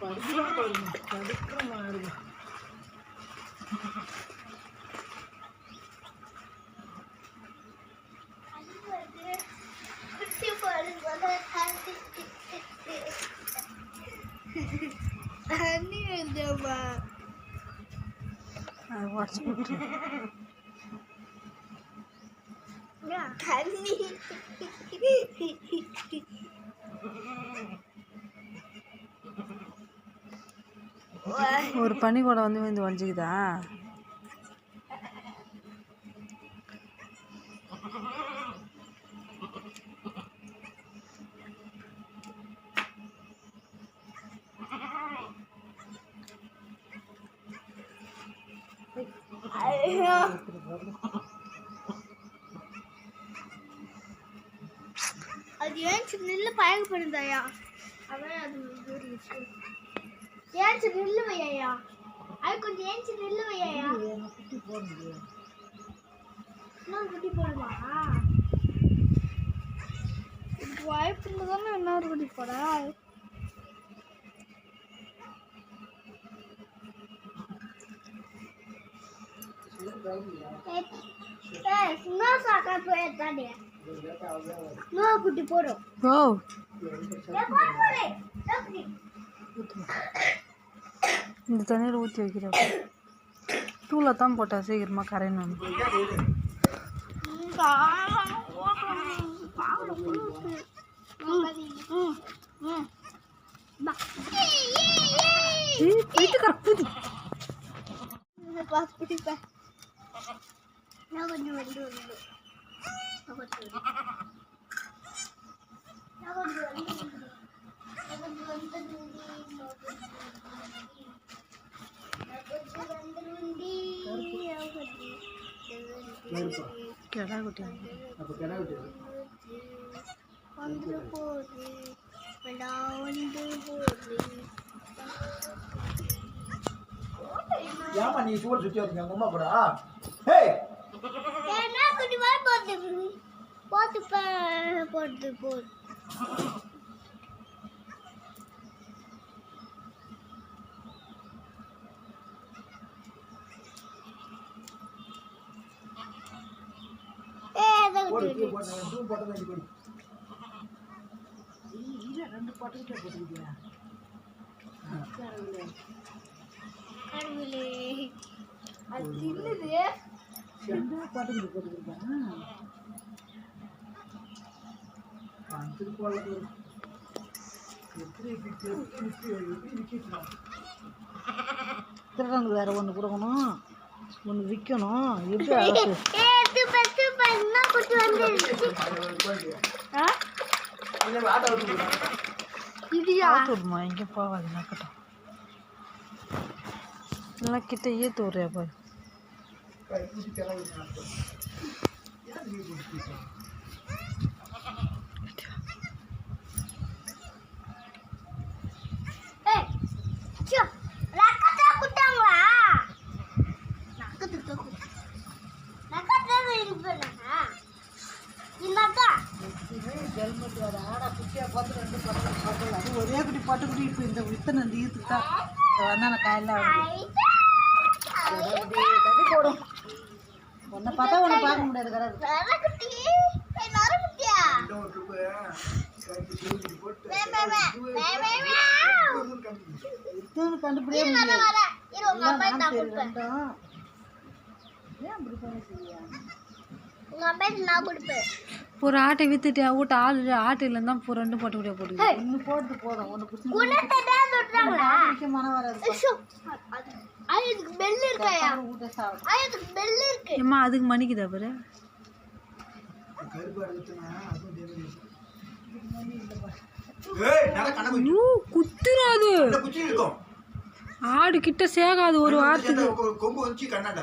படுக்கிறோம் பாருங்க படுக்கிற மாடு தண்ணி ஒரு பனி கூட வந்து விழுந்து வஞ்சிக்குதா அது ஏன் நில்லு பயங்கப்படுதாயா அவன் அது ஊறிடுச்சு ஏன் நில்லு வையா அது கொஞ்சம் ஏன் நில்லு வையா குட்டி போட? முடியாது இன்னொரு குட்டி போடுமா வாய்ப்பு தானே? இன்னொரு குட்டி போட. குட்டி போடும் ஓ இந்த தண்ணியில் ஊற்றி வைக்கிறப்ப தூளை தான் போட்டா சீக்கிரமாக கரையணும் வீட்டுக்கார புதி கிடா குட்டி வந்து போது விடா வந்து போது ஏமா நீ சூழல் சுத்தி வரீங்க உங்க அம்மா கூட ஹே என்ன குட்டி மாதிரி போட்டு போட்டு போட்டு போட்டு ரெண்டு பாட்டுக்கிட்டே போட்டுக்கிட்டியா கடவுளே அது தின்னுது ரெண்டு பாட்டுக்கிட்டு போட்டுக்கிட்டேன் திருப்பாளர் எப்படி எப்படி எப்படி எப்படி விற்கலாம் திருடனுக்கு வேற ஒன்று கொடுக்கணும் ஒன்று விற்கணும் எப்படி விடுமா எங்கேயும் போகாது நக்கட்டும் இல்லை கிட்ட ஈத்து விட்றியா போய் பூச்சி ஹெல்மெட் வேறு ஆடா குட்டியாக பார்த்து ரெண்டு பார்க்கல அது ஒரே குட்டி பட்டு குட்டி இப்போ இந்த இத்தனை இந்த ஈத்துக்கு தான் வந்தான தண்ணி போடும் ஒன்றை பார்த்தா ஒன்று பார்க்க முடியாது கண்டுபிடியே வர முடியாது. ஏன் அப்படி பண்ணி ஒரு ஆட்டை வித்துட்டு வீட்டு ஆள் ஆட்டையில தான் இப்போ ரெண்டு போட்டு விட போடுது ஒன்று போட்டு போதும். ஒன்று பிடிச்சி வராது அதுக்கு மணிக்குதா பாரு? குத்துறாது. ஆடு கிட்ட சேகாது ஒரு வாரத்துக்கு. கொம்பு வச்சு கண்ணாட